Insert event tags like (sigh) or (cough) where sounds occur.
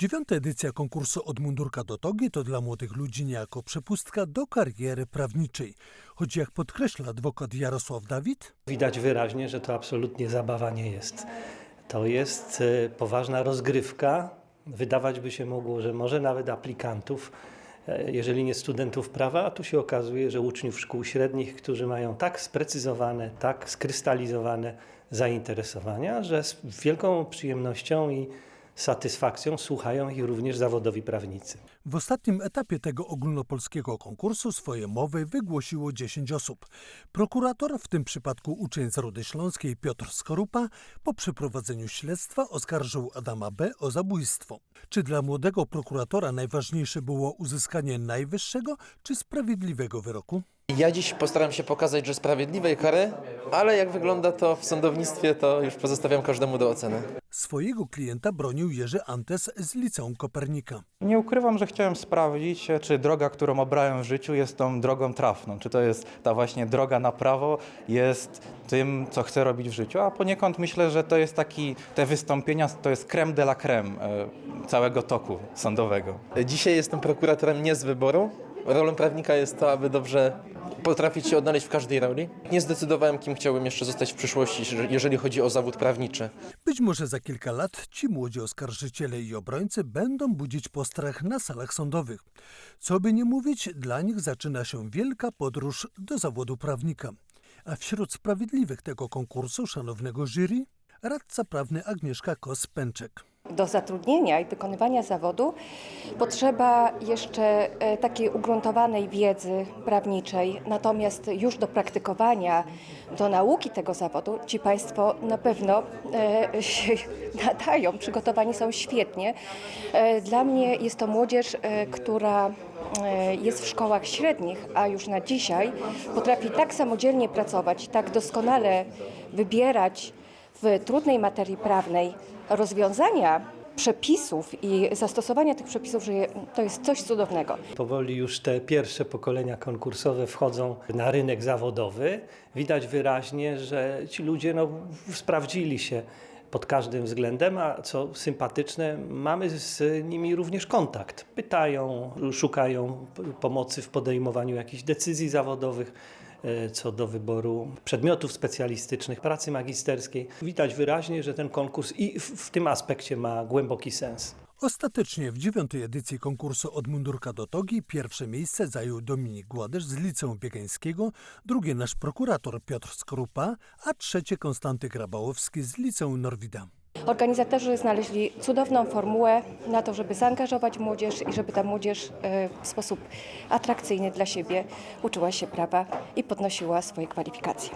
Dziewiąta edycja konkursu Od mundurka do togi to dla młodych ludzi niejako przepustka do kariery prawniczej. Choć jak podkreśla adwokat Jarosław Dawid, Widać wyraźnie, że to absolutnie zabawa nie jest. To jest e, poważna rozgrywka. Wydawać by się mogło, że może nawet aplikantów, e, jeżeli nie studentów prawa, a tu się okazuje, że uczniów szkół średnich, którzy mają tak sprecyzowane, tak skrystalizowane zainteresowania, że z wielką przyjemnością i satysfakcją słuchają ich również zawodowi prawnicy. w ostatnim etapie tego ogólnopolskiego konkursu swoje mowy wygłosiło 10 osób. Prokurator, w tym przypadku uczeń z Rudy Śląskiej Piotr Skorupa, po przeprowadzeniu śledztwa oskarżył Adama B. o zabójstwo. Czy dla młodego prokuratora najważniejsze było uzyskanie najwyższego czy sprawiedliwego wyroku? Ja dziś postaram się pokazać, że sprawiedliwej kary, ale jak wygląda to w sądownictwie, to już pozostawiam każdemu do oceny. Swojego klienta bronił Jerzy Antes z Liceum Kopernika. Nie ukrywam, że chciałem sprawdzić, czy droga, którą obrałem w życiu, jest tą drogą trafną. Czy to jest ta właśnie droga na prawo, jest tym, co chcę robić w życiu. A poniekąd myślę, że to jest taki, te wystąpienia to jest creme de la creme e, całego toku sądowego. Dzisiaj jestem prokuratorem nie z wyboru. Rolą prawnika jest to, aby dobrze potrafić się odnaleźć w każdej roli. Nie zdecydowałem, kim chciałbym jeszcze zostać w przyszłości, jeżeli chodzi o zawód prawniczy. Być może za kilka lat ci młodzi oskarżyciele i obrońcy będą budzić postrach na salach sądowych. Co by nie mówić, dla nich zaczyna się wielka podróż do zawodu prawnika. A wśród sprawiedliwych tego konkursu, szanownego jury, radca prawny Agnieszka Kos-Pęczek. Do zatrudnienia i wykonywania zawodu potrzeba jeszcze e, takiej ugruntowanej wiedzy prawniczej, natomiast już do praktykowania, do nauki tego zawodu ci Państwo na pewno e, się (laughs) nadają, przygotowani są świetnie. E, Dla mnie jest to młodzież, która jest w szkołach średnich, a już na dzisiaj potrafi tak samodzielnie pracować, tak doskonale wybierać w trudnej materii prawnej rozwiązania przepisów i zastosowania tych przepisów, że to jest coś cudownego. Powoli już te pierwsze pokolenia konkursowe wchodzą na rynek zawodowy. Widać wyraźnie, że ci ludzie no, sprawdzili się pod każdym względem, a co sympatyczne, mamy z nimi również kontakt. Pytają, szukają pomocy w podejmowaniu jakichś decyzji zawodowych co do wyboru przedmiotów specjalistycznych, pracy magisterskiej. Widać wyraźnie, że ten konkurs i w, tym aspekcie ma głęboki sens. Ostatecznie w dziewiątej edycji konkursu Od mundurka do togi pierwsze miejsce zajął Dominik Gładysz z Liceum Biegańskiego, drugie nasz prokurator Piotr Skorupa, a trzecie Konstanty Grabałowski z Liceum Norwida. Organizatorzy znaleźli cudowną formułę na to, żeby zaangażować młodzież i żeby ta młodzież e, w sposób atrakcyjny dla siebie uczyła się prawa i podnosiła swoje kwalifikacje.